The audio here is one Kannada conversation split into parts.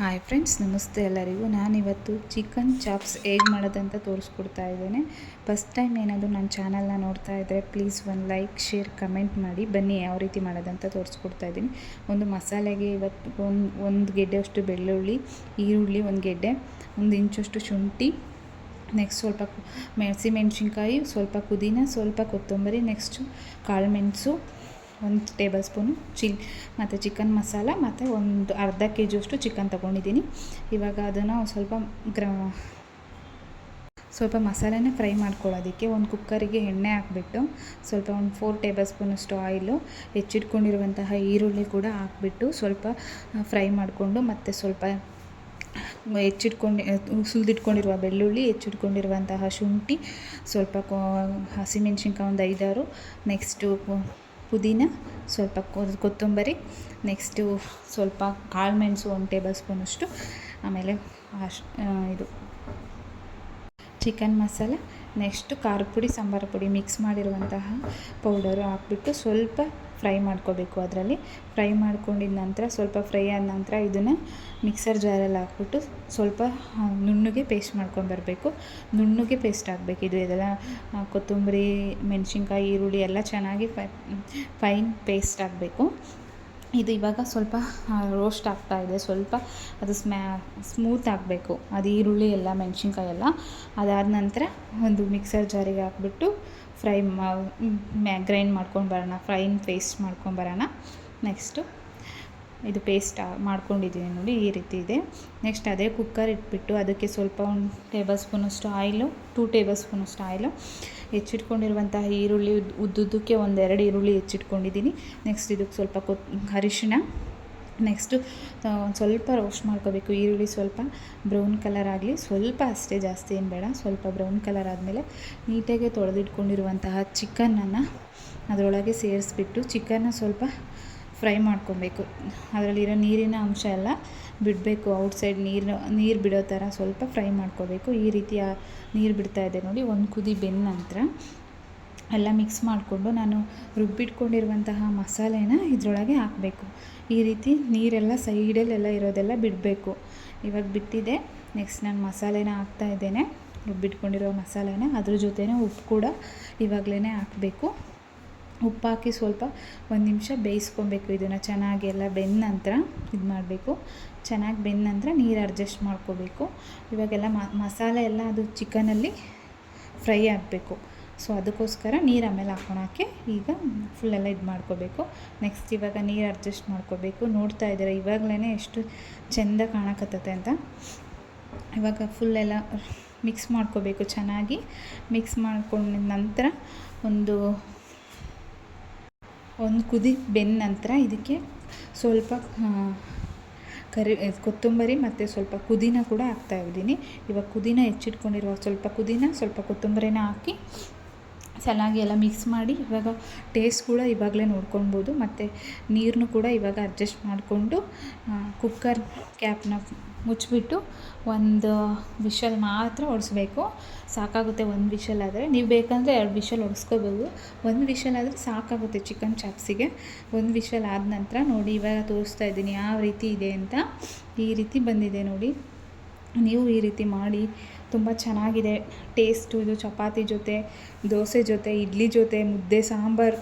ಹಾಯ್ ಫ್ರೆಂಡ್ಸ್ ನಮಸ್ತೆ ಎಲ್ಲರಿಗೂ. ನಾನಿವತ್ತು ಚಿಕನ್ ಚಾಪ್ಸ್ ಹೇಗೆ ಮಾಡೋದಂತ ತೋರಿಸ್ಕೊಡ್ತಾ ಇದ್ದೇನೆ. ಫಸ್ಟ್ ಟೈಮ್ ಏನಾದರೂ ನನ್ನ ಚಾನಲ್ನ ನೋಡ್ತಾ ಇದ್ದರೆ ಪ್ಲೀಸ್ ಒಂದು ಲೈಕ್ ಶೇರ್ ಕಮೆಂಟ್ ಮಾಡಿ. ಬನ್ನಿ, ಯಾವ ರೀತಿ ಮಾಡೋದಂತ ತೋರಿಸ್ಕೊಡ್ತಾ ಇದ್ದೀನಿ. ಒಂದು ಮಸಾಲೆಗೆ ಇವತ್ತು ಒಂದು ಒಂದು ಗೆಡ್ಡೆಯಷ್ಟು ಬೆಳ್ಳುಳ್ಳಿ, ಈರುಳ್ಳಿ ಒಂದು ಗೆಡ್ಡೆ, ಒಂದು ಇಂಚಷ್ಟು ಶುಂಠಿ ನೆಕ್ಸ್ಟ್ ಸ್ವಲ್ಪ ಮೆಣಸಿಮೆಣ್ಸಿನ್ಕಾಯಿ ಸ್ವಲ್ಪ ಪುದೀನ, ಸ್ವಲ್ಪ ಕೊತ್ತಂಬರಿ ನೆಕ್ಸ್ಟು ಕಾಳು ಮೆಣಸು ಒಂದು ಟೇಬಲ್ ಸ್ಪೂನು ಚಿ ಮತ್ತು ಚಿಕನ್ ಮಸಾಲ ಮತ್ತು ಒಂದು ಅರ್ಧ ಕೆ ಜಿಯಷ್ಟು ಚಿಕನ್ ತೊಗೊಂಡಿದ್ದೀನಿ. ಇವಾಗ ಅದನ್ನು ಸ್ವಲ್ಪ ಗ್ರ ಸ್ವಲ್ಪ ಮಸಾಲೆನೇ ಫ್ರೈ ಮಾಡ್ಕೊಳ್ಳೋದಕ್ಕೆ ಒಂದು ಕುಕ್ಕರಿಗೆ ಎಣ್ಣೆ ಹಾಕ್ಬಿಟ್ಟು ಸ್ವಲ್ಪ ಒಂದು ಫೋರ್ ಟೇಬಲ್ ಸ್ಪೂನಷ್ಟು ಆಯಿಲು, ಹೆಚ್ಚಿಟ್ಕೊಂಡಿರುವಂತಹ ಈರುಳ್ಳಿ ಕೂಡ ಹಾಕ್ಬಿಟ್ಟು ಸ್ವಲ್ಪ ಫ್ರೈ ಮಾಡಿಕೊಂಡು ಮತ್ತು ಸ್ವಲ್ಪ ಹೆಚ್ಚಿಟ್ಕೊಂಡು ಸುಲಿದಿಟ್ಕೊಂಡಿರುವ ಬೆಳ್ಳುಳ್ಳಿ, ಹೆಚ್ಚಿಟ್ಕೊಂಡಿರುವಂತಹ ಶುಂಠಿ, ಸ್ವಲ್ಪ ಹಸಿಮೆಣ್ಸಿನ್ಕಾಯಿ ಒಂದು ಐದಾರು ನೆಕ್ಸ್ಟು ಪುದೀನ, ಸ್ವಲ್ಪ ಕೊತ್ತಂಬರಿ ನೆಕ್ಸ್ಟು ಸ್ವಲ್ಪ ಕಾಳು ಮೆಣಸು ಒಂದು ಟೇಬಲ್ ಸ್ಪೂನಷ್ಟು ಆಮೇಲೆ ಅಶ್ ಇದು ಚಿಕನ್ ಮಸಾಲ ನೆಕ್ಸ್ಟು ಖಾರದ ಪುಡಿ, ಸಾಂಬಾರು ಪುಡಿ ಮಿಕ್ಸ್ ಮಾಡಿರುವಂತಹ ಪೌಡರು ಹಾಕ್ಬಿಟ್ಟು ಸ್ವಲ್ಪ ಫ್ರೈ ಮಾಡ್ಕೋಬೇಕು ಅದರಲ್ಲಿ. ಫ್ರೈ ಮಾಡ್ಕೊಂಡಿದ ನಂತರ ಸ್ವಲ್ಪ ಫ್ರೈ ಆದ ನಂತರ ಇದನ್ನು ಮಿಕ್ಸರ್ ಜಾರಲ್ಲಿ ಹಾಕ್ಬಿಟ್ಟು ಸ್ವಲ್ಪ ನುಣ್ಣಗೆ ಪೇಸ್ಟ್ ಮಾಡ್ಕೊಂಬರಬೇಕು ನುಣ್ಣಗೆ ಪೇಸ್ಟ್ ಹಾಕ್ಬೇಕು ಇದು ಇದೆಲ್ಲ ಕೊತ್ತಂಬರಿ, ಮೆಣಸಿನ್ಕಾಯಿ, ಈರುಳ್ಳಿ ಎಲ್ಲ ಚೆನ್ನಾಗಿ ಫೈನ್ ಪೇಸ್ಟ್ ಆಗಬೇಕು ಇದು ಇವಾಗ ಸ್ವಲ್ಪ ರೋಸ್ಟ್ ಆಗ್ತಾ ಇದೆ. ಸ್ವಲ್ಪ ಅದು ಸ್ಮ್ಯಾ ಸ್ಮೂತ್ ಆಗಬೇಕು. ಅದು ಈರುಳ್ಳಿ ಎಲ್ಲ, ಮೆಣಸಿನ್ಕಾಯಿ ಎಲ್ಲ. ಅದಾದ ನಂತರ ಒಂದು ಮಿಕ್ಸರ್ ಜಾರಿಗೆ ಹಾಕ್ಬಿಟ್ಟು ಫ್ರೈ ಮ್ಯಾ ಗ್ರೈಂಡ್ ಮಾಡ್ಕೊಂಡು ಬರೋಣ. ಫ್ರೈನ್ ಪೇಸ್ಟ್ ಮಾಡ್ಕೊಂಡು ಬರೋಣ. ನೆಕ್ಸ್ಟು ಇದು ಪೇಸ್ಟ್ ಮಾಡ್ಕೊಂಡಿದ್ದೀನಿ ನೋಡಿ, ಈ ರೀತಿ ಇದೆ. ನೆಕ್ಸ್ಟ್ ಅದೇ ಕುಕ್ಕರ್ ಇಟ್ಬಿಟ್ಟು ಅದಕ್ಕೆ ಸ್ವಲ್ಪ ಒಂದು ಟೇಬಲ್ ಸ್ಪೂನಷ್ಟು ಆಯಿಲು ಟೂ ಟೇಬಲ್ ಸ್ಪೂನಷ್ಟು ಆಯಿಲು ಹೆಚ್ಚಿಟ್ಕೊಂಡಿರುವಂತಹ ಈರುಳ್ಳಿ ಉದ್ದುದ್ದಕ್ಕೆ ಒಂದೆರಡು ಈರುಳ್ಳಿ ಹೆಚ್ಚಿಟ್ಕೊಂಡಿದ್ದೀನಿ ನೆಕ್ಸ್ಟ್ ಇದಕ್ಕೆ ಸ್ವಲ್ಪ ಕೊತ್ ಅರಿಶಿಣ. ನೆಕ್ಸ್ಟು ಒಂದು ಸ್ವಲ್ಪ ರೋಸ್ಟ್ ಮಾಡ್ಕೋಬೇಕು. ಈರುಳ್ಳಿ ಸ್ವಲ್ಪ ಬ್ರೌನ್ ಕಲರ್ ಆಗಲಿ, ಸ್ವಲ್ಪ ಅಷ್ಟೇ ಜಾಸ್ತಿ ಏನು ಬೇಡ, ಸ್ವಲ್ಪ ಬ್ರೌನ್ ಕಲರ್ ಆದಮೇಲೆ ನೀಟಾಗಿ ತೊಳೆದಿಟ್ಕೊಂಡಿರುವಂತಹ ಚಿಕನನ್ನು ಅದರೊಳಗೆ ಸೇರಿಸ್ಬಿಟ್ಟು ಚಿಕನ್ನ ಸ್ವಲ್ಪ ಫ್ರೈ ಮಾಡ್ಕೊಬೇಕು. ಅದರಲ್ಲಿರೋ ನೀರಿನ ಅಂಶ ಎಲ್ಲ ಬಿಡಬೇಕು. ಔಟ್ಸೈಡ್ ನೀರು ನೀರು ಬಿಡೋ ಥರ ಸ್ವಲ್ಪ ಫ್ರೈ ಮಾಡ್ಕೋಬೇಕು. ಈ ರೀತಿಯ ನೀರು ಬಿಡ್ತಾ ಇದೆ ನೋಡಿ, ಒಂದು ಕುದಿ ಬೆಂದ ನಂತರ ಎಲ್ಲ ಮಿಕ್ಸ್ ಮಾಡಿಕೊಂಡು ನಾನು ರುಬ್ಬಿಟ್ಕೊಂಡಿರುವಂತಹ ಮಸಾಲೆನ ಇದರೊಳಗೆ ಹಾಕಬೇಕು. ಈ ರೀತಿ ನೀರೆಲ್ಲ ಸೈಡಲ್ಲೆಲ್ಲ ಇರೋದೆಲ್ಲ ಬಿಡಬೇಕು. ಇವಾಗ ಬಿಟ್ಟಿದೆ. ನೆಕ್ಸ್ಟ್ ನಾನು ಮಸಾಲೆನ ಹಾಕ್ತಾ ಇದ್ದೇನೆ. ರುಬ್ಬಿಟ್ಕೊಂಡಿರೋ ಮಸಾಲೆನ ಅದ್ರ ಜೊತೆನೇ ಉಪ್ಪು ಕೂಡ ಇವಾಗಲೇ ಹಾಕಬೇಕು. ಉಪ್ಪು ಹಾಕಿ ಸ್ವಲ್ಪ ಒಂದು ನಿಮಿಷ ಬೇಯಿಸ್ಕೊಬೇಕು. ಇದನ್ನು ಚೆನ್ನಾಗಿ ಎಲ್ಲ ಬೆಂದ ನಂತರ ಇದು ಮಾಡಬೇಕು. ಚೆನ್ನಾಗಿ ಬೆಂದ ನಂತರ ನೀರು ಅಡ್ಜಸ್ಟ್ ಮಾಡ್ಕೋಬೇಕು. ಇವಾಗೆಲ್ಲ ಮಸಾಲೆ ಎಲ್ಲ ಅದು ಚಿಕನಲ್ಲಿ ಫ್ರೈ ಆಗಬೇಕು. ಸೊ ಅದಕ್ಕೋಸ್ಕರ ನೀರು ಆಮೇಲೆ ಹಾಕೊಳಕ್ಕೆ ಈಗ ಫುಲ್ಲೆಲ್ಲ ಇದು ಮಾಡ್ಕೋಬೇಕು. ನೆಕ್ಸ್ಟ್ ಇವಾಗ ನೀರು ಅಡ್ಜಸ್ಟ್ ಮಾಡ್ಕೋಬೇಕು. ನೋಡ್ತಾ ಇದ್ದೀರಾ ಇವಾಗಲೇ ಎಷ್ಟು ಚೆಂದ ಕಾಣಕತ್ತತೆ ಅಂತ. ಇವಾಗ ಫುಲ್ಲೆಲ್ಲ ಮಿಕ್ಸ್ ಮಾಡ್ಕೋಬೇಕು. ಚೆನ್ನಾಗಿ ಮಿಕ್ಸ್ ಮಾಡ್ಕೊಂಡ ನಂತರ ಒಂದು ಒಂದು ಕುದಿ ಬೆಂದ ನಂತರ ಇದಕ್ಕೆ ಸ್ವಲ್ಪ ಕರಿ ಕೊತ್ತಂಬರಿ ಮತ್ತು ಸ್ವಲ್ಪ ಪುದೀನ ಕೂಡ ಹಾಕ್ತಾ ಇದ್ದೀನಿ. ಇವಾಗ ಪುದೀನ ಹೆಚ್ಚಿಟ್ಕೊಂಡಿರುವ ಸ್ವಲ್ಪ ಪುದೀನ, ಸ್ವಲ್ಪ ಕೊತ್ತಂಬರಿನ ಹಾಕಿ ಚೆನ್ನಾಗಿ ಎಲ್ಲ ಮಿಕ್ಸ್ ಮಾಡಿ ಇವಾಗ ಟೇಸ್ಟ್ ಕೂಡ ಇವಾಗಲೇ ನೋಡ್ಕೊಳ್ಬೋದು. ಮತ್ತು ನೀರನ್ನು ಕೂಡ ಇವಾಗ ಅಡ್ಜಸ್ಟ್ ಮಾಡಿಕೊಂಡು ಕುಕ್ಕರ್ ಕ್ಯಾಪ್ನ ಮುಚ್ಚಿಬಿಟ್ಟು ಒಂದು ವಿಷಲ್ ಮಾತ್ರ ಹೊಡೆಸ್ಬೇಕು ಸಾಕಾಗುತ್ತೆ ಒಂದು ವಿಷಲ್ ಆದರೆ. ನೀವು ಬೇಕಂದರೆ ಎರಡು ವಿಷಲ್ ಹೊಡೆಸ್ಕೋಬೋದು ಒಂದು ವಿಷಲ್ ಆದರೆ ಸಾಕಾಗುತ್ತೆ ಚಿಕನ್ ಚಾಪ್ಸಿಗೆ. ಒಂದು ವಿಷಲ್ ಆದ ನಂತರ ನೋಡಿ, ಇವಾಗ ತೋರಿಸ್ತಾ ಇದ್ದೀನಿ ಯಾವ ರೀತಿ ಇದೆ ಅಂತ. ಈ ರೀತಿ ಬಂದಿದೆ ನೋಡಿ. ನೀವು ಈ ರೀತಿ ಮಾಡಿ, ತುಂಬ ಚೆನ್ನಾಗಿದೆ. ಟೇಸ್ಟು, ಇದು ಚಪಾತಿ ಜೊತೆ, ದೋಸೆ ಜೊತೆ, ಇಡ್ಲಿ ಜೊತೆ, ಮುದ್ದೆ, ಸಾಂಬಾರು,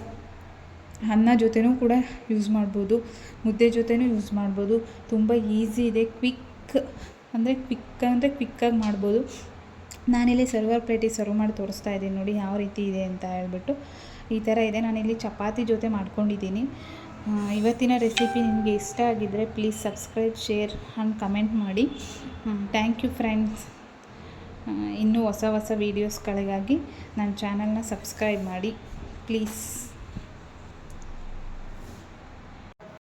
ಅನ್ನ ಜೊತೆನೂ ಕೂಡ ಯೂಸ್ ಮಾಡ್ಬೋದು. ಮುದ್ದೆ ಜೊತೆನೂ ಯೂಸ್ ಮಾಡ್ಬೋದು. ತುಂಬ ಈಸಿ ಇದೆ ಕ್ವಿಕ್ ಅಂದರೆ ಕ್ವಿಕ್ ಅಂದರೆ ಕ್ವಿಕ್ಕಾಗಿ ಮಾಡ್ಬೋದು. ನಾನಿಲ್ಲಿ ಸರ್ವರ್ ಪ್ಲೇಟಿಗೆ ಸರ್ವ್ ಮಾಡಿ ತೋರಿಸ್ತಾ ಇದ್ದೀನಿ ನೋಡಿ ಯಾವ ರೀತಿ ಇದೆ ಅಂತ ಹೇಳ್ಬಿಟ್ಟು. ಈ ಥರ ಇದೆ. ನಾನಿಲ್ಲಿ ಚಪಾತಿ ಜೊತೆ ಮಾಡ್ಕೊಂಡಿದ್ದೀನಿ. ಇವತ್ತಿನ ರೆಸಿಪಿ ನಿಮಗೆ ಇಷ್ಟ ಆಗಿದ್ದರೆ please subscribe share and comment ಮಾಡಿ. ಥ್ಯಾಂಕ್ ಯು ಫ್ರೆಂಡ್ಸ್ ಇನ್ನೂ ಹೊಸ ಹೊಸ ವೀಡಿಯೋಸ್ಗಳಿಗಾಗಿ ನನ್ನ ಚಾನಲ್ನ ಸಬ್ಸ್ಕ್ರೈಬ್ ಮಾಡಿ. ಪ್ಲೀಸ್